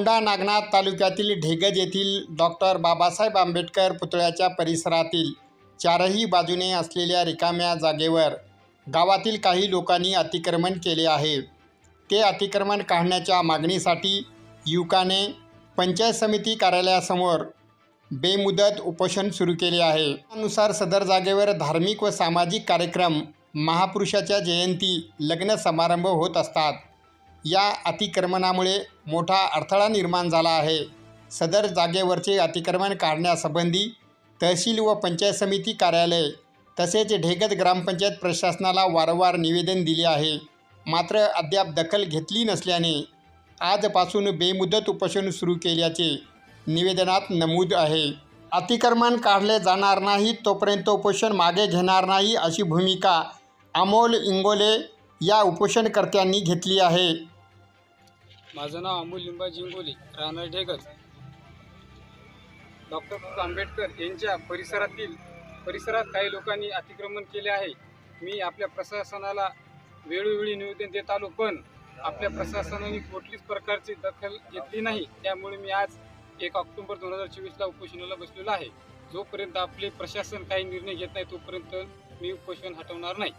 औंढा नागनाथ तालुक्यातील ढेगज येथील डॉक्टर बाबासाहेब आंबेडकर पुतळ्याच्या परिसरातील चारही बाजूने असलेल्या रिकाम्या जागेवर गावातील काही लोकांनी अतिक्रमण केले आहे. ते अतिक्रमण काढण्याच्या मागणीसाठी युवकाने पंचायत समिती कार्यालयासमोर बेमुदत उपोषण सुरू केले आहे. त्यानुसार सदर जागेवर धार्मिक व सामाजिक कार्यक्रम महापुरुषाच्या जयंती लग्न समारंभ होत असतात. या अतिक्रमणामुळे मोठा अडथळा निर्माण झाला आहे. सदर जागेवरचे अतिक्रमण काढण्यासंबंधी तहसील व पंचायत समिती कार्यालय तसेच ढेगत ग्रामपंचायत प्रशासनाला वारंवार निवेदन दिले आहे. मात्र अद्याप दखल घेतली नसल्याने आजपासून बेमुदत उपोषण सुरू केल्याचे निवेदनात नमूद आहे. अतिक्रमण काढले जाणार नाही तोपर्यंत उपोषण मागे घेणार नाही अशी भूमिका अमोल इंगोले या उपोषणकर्त्यांनी घेतली आहे. माझं नाव अमोल लिंबा जिंगोली राहणार ढेगज डॉक्टर आंबेडकर यांच्या परिसरातील परिसरात काही लोकांनी अतिक्रमण केले आहे. मी आपल्या प्रशासनाला वेळोवेळी निवेदन देत आलो पण आपल्या प्रशासनाने कुठलीच प्रकारची दखल घेतली नाही. त्यामुळे मी आज एक ऑक्टोबर दोन हजार चोवीसला उपोषणाला बसलेलो आहे. जोपर्यंत आपले प्रशासन काही निर्णय घेत नाही तोपर्यंत मी उपोषण हटवणार नाही.